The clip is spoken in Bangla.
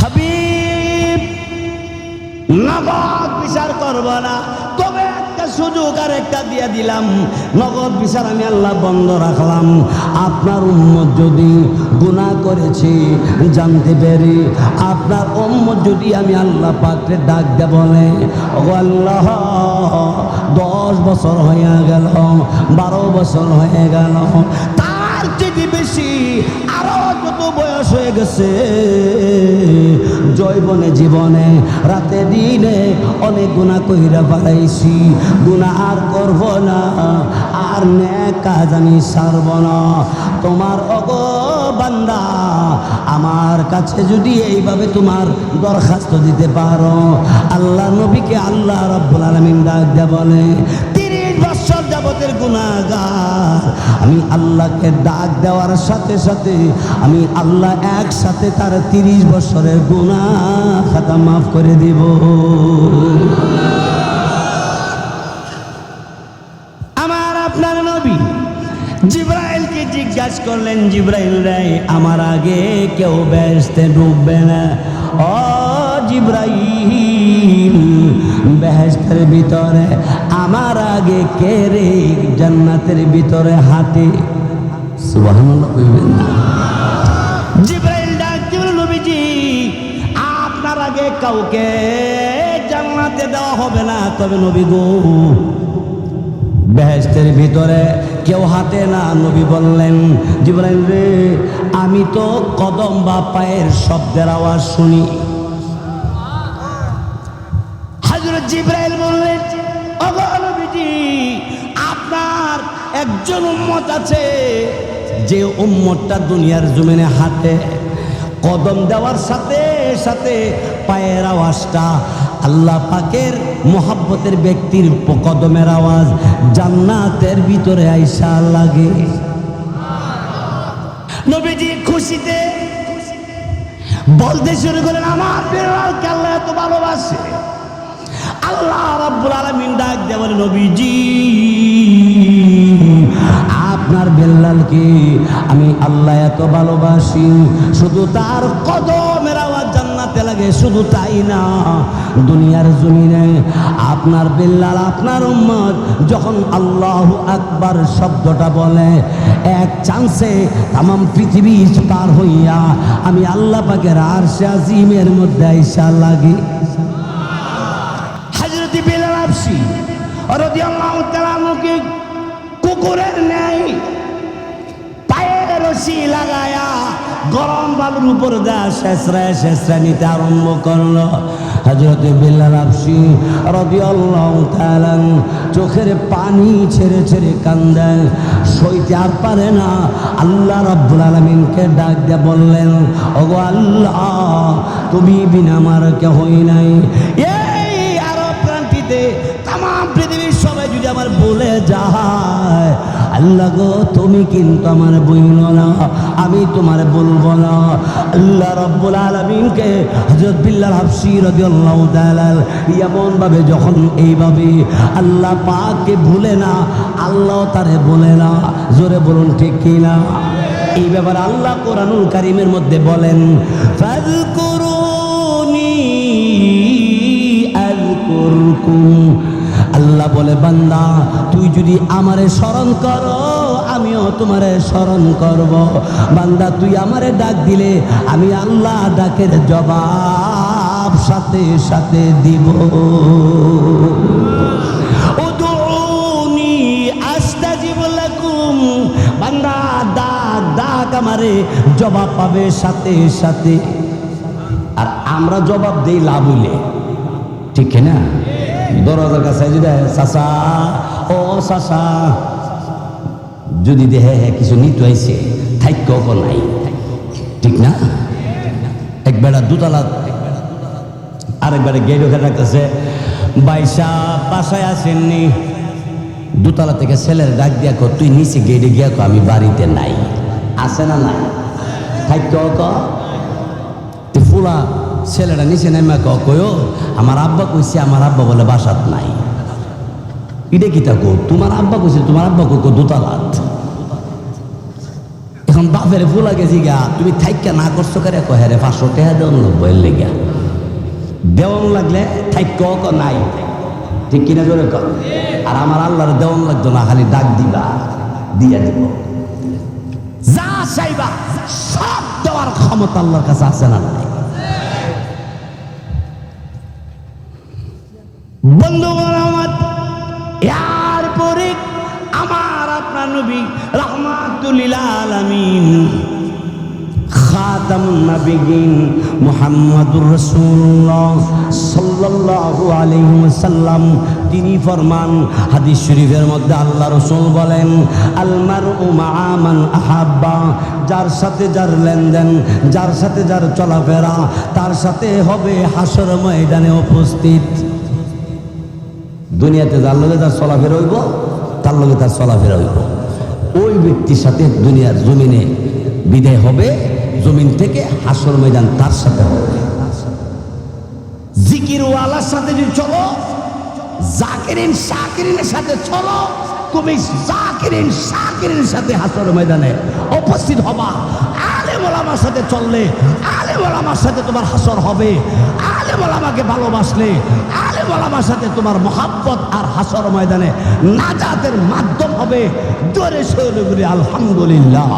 হাবিব, নগদ বিচার করব না। তবে একটা সুযোগ আর একটা দিয়ে দিলাম। নগদ বিচার আমি আল্লাহ বন্ধ রাখলাম। আপনার উম্মত যদি গুনাহ করেছে জানতে পেরে আপনার উম্মত যদি আমি আল্লাহ পাকরে ডাক দে বলে আল্লাহ, দশ বছর হয়ে গেল, বারো বছর হয়ে গেল, তার থেকে বেশি আরও বয়স হয়ে গেছে। জৈবনে জীবনে, রাতে দিনে অনেক গুণা কইরা পালাইছি গুণা আর করব না, আর নে কাজ আমি সারব না। তোমার অগ বান্দা, আমার কাছে যদি এইভাবে তোমার দরখাস্ত দিতে পারো, আল্লাহ নবীকে আল্লাহ রব্বুল আলমিন ডাক বলে যাবতের গুণাগার আমি আল্লাহকে ডাক দেওয়ার সাথে সাথে আমি আল্লাহ একসাথে তার তিরিশ বছরের গুণা খাতা মাফ করে দিব। আমার আপনার নবী জিব্রাইলকে জিজ্ঞাসা করলেন, জিব্রাইল রে, আমার আগে কেউ বেহেশতে ডুববে না। জিব্রাইল, বেহেশতের ভিতরে, আমার আগে কে রে জান্নাতের ভিতরে হাতে সুবহানাল্লাহ কইবেন না। জিব্রাইল ডাক দিল, নবীজি, আপনার আগে কাউকে জান্নাতে দেওয়া হবে না। তবে নবী গো বেহেস্তের ভিতরে কেউ হাতে না। নবী বললেন, জিব্রাইল রে, আমি তো কদম বা পায়ের শব্দের আওয়াজ শুনি। জিব্রাইল বললেন নবীজি, আপনার একজন উম্মত আছে যে উম্মতটা দুনিয়ার জমিনে হাতে কদম দেওয়ার সাথে সাথে পায়ের আওয়াজটা আল্লাহ পাকের মোহাব্বতের ব্যক্তির কদমের আওয়াজ জান্নাতের ভিতরে আইসা লাগে। নবীজি খুশিতে বলতে শুরু করেন আমার বেড়ালকে আল্লাহ এত ভালোবাসে। আল্লাহ রাব্বুল আলামিন ডাক দিয়ে বলে, নবীজি, আপনার বেল্লালকে আমি আল্লাহ এত ভালোবাসি, শুধু তার কদমের আওয়াজ জান্নাতে লাগে, শুধু তাই না, দুনিয়ার জমিনে আপনার বেল্লাল, আপনার উম্মত যখন আল্লাহ আকবার শব্দটা বলে, এক চান্সে তাম পৃথিবী পার হইয়া আমি আল্লাহ পাকের আর আজিমের মধ্যে আইসা লাগি। হাজরতি বেলাল আফসি রাদিয়াল্লাহু তাআলা আনহুকে কুকুরের ন্যায় পায়ে রশি লাগায়া গরম বালুর উপর দা শেষরায় শেষরা নিতে আরম্ভ করল। হজরত বিল্লাল আফসি রাদিয়াল্লাহু তাআলা চোখের পানি ছেড়ে ছেড়ে কান্দেন সইতে আর পারে না। আল্লাহ রাব্বুল আলামিনকে ডাক দিয়ে বললেন, ওগো আল্লাহ, তুমি বিনা আমার কেহই নাই। এই বলে যায়, আল্লাহ গো, তুমি কিন্তু আমার বইল না, আমি তোমার বলব না। আল্লাহ রব্বুল আলমিনকে হজরত বিল্লাল হাফসি রাদিয়াল্লাহু তাআলা এমন ভাবে যখন এইভাবে আল্লাহ পাককে ভুলে না, আল্লাহ তারে বলে না। জোরে বলুন, ঠিক কি না? এই ব্যাপারে আল্লাহ কোরআনুল কারিমের মধ্যে বলেন, ফাযকুরুনি আযকুরকুম আল্লাহ বলে, বান্দা, তুই যদি আমারে স্মরণ করো, আমিও তোমারে স্মরণ করব। বান্দা, তুই আমারে ডাক দিলে আমি আল্লাহ ডাকের জবাব সাথে সাথে দিব। বান্দা আমারে জবাব পাবে সাথে সাথে। আর আমরা জবাব দেই লাভ হইলে। ঠিক না দরজার কাছে যদি চাষা ও চাষা যদি দেহে হ্যাঁ কিছু নিতে আইছে থাইক্য নাই। ঠিক না? একবেলা দুতলা আরেকবারে গেট ওখানে রাখতেছে। বাইসা বাসায় আসেননি। দুতলা থেকে ছেলের ডাক দিয়া কো তুই নিচে গেটে গিয়া কো আমি বাড়িতে নাই। আছে না নাই? থাইক্য ক ফুলা ছেলেটা নিচে নেমে কয়ও আমার আব্বা কইছে, আমার আব্বা বলে বাসাত নাই। এটা কি থাকো তোমার আব্বা কইছে, তোমার আব্বা কো দোতালাত। এখন বাপের ফুলা গেছি গা তুমি থাইকা না করছ করে? কহে রে, পাঁচশো টাকা দেওয়ান লাগবো লেগা। দেওয়ান লাগলে থাইক নাই। ঠিক কিনা জোরে কর আর আমার আল্লাহর দেওয়ান লাগতো না, খালি ডাক দিবা, দিয়া দিব। যা চাইবা, সব দেওয়ার ক্ষমতা আল্লাহর কাছে আছে না নাই? নবী রহমাতুল্লিল আলামিন। তিনি ফরমান, হাদিস শরীফের মধ্যে আল্লাহ রাসূল বলেন আল মারউ মা'a মান আহাব্বা। যার সাথে যার লেনদেন, যার সাথে যার চলাফেরা, তার সাথে হবে হাসর ময়দানে উপস্থিত। দুনিয়াতে যার লগে তার চলাফেরা হইব, তার লগে তার চলাফেরা হইব। ওই ব্যক্তির সাথে দুনিয়ার জমিনে বিদায় হবে, জমিন থেকে হাসর ময়দান তার সাথে হবে। জিকিরওয়ালার সাথে যদি চলো, জাকিরিন শাকিরিনের সাথে চলো তুমি জাকিরিন শাকিরিনের সাথে হাসর ময়দানে উপস্থিত হবা। আলেম ওলামার সাথে চললে, আলেম ওলামার সাথে তোমার হাসর হবে। আলেম ওলামাকে ভালোবাসলে আলে ওলামার সাথে তোমার মহাব্বত আর হাসর ময়দানে নাজাতের মাধ্যম হবে। জোরে সৈরগুলি আলহামদুলিল্লাহ।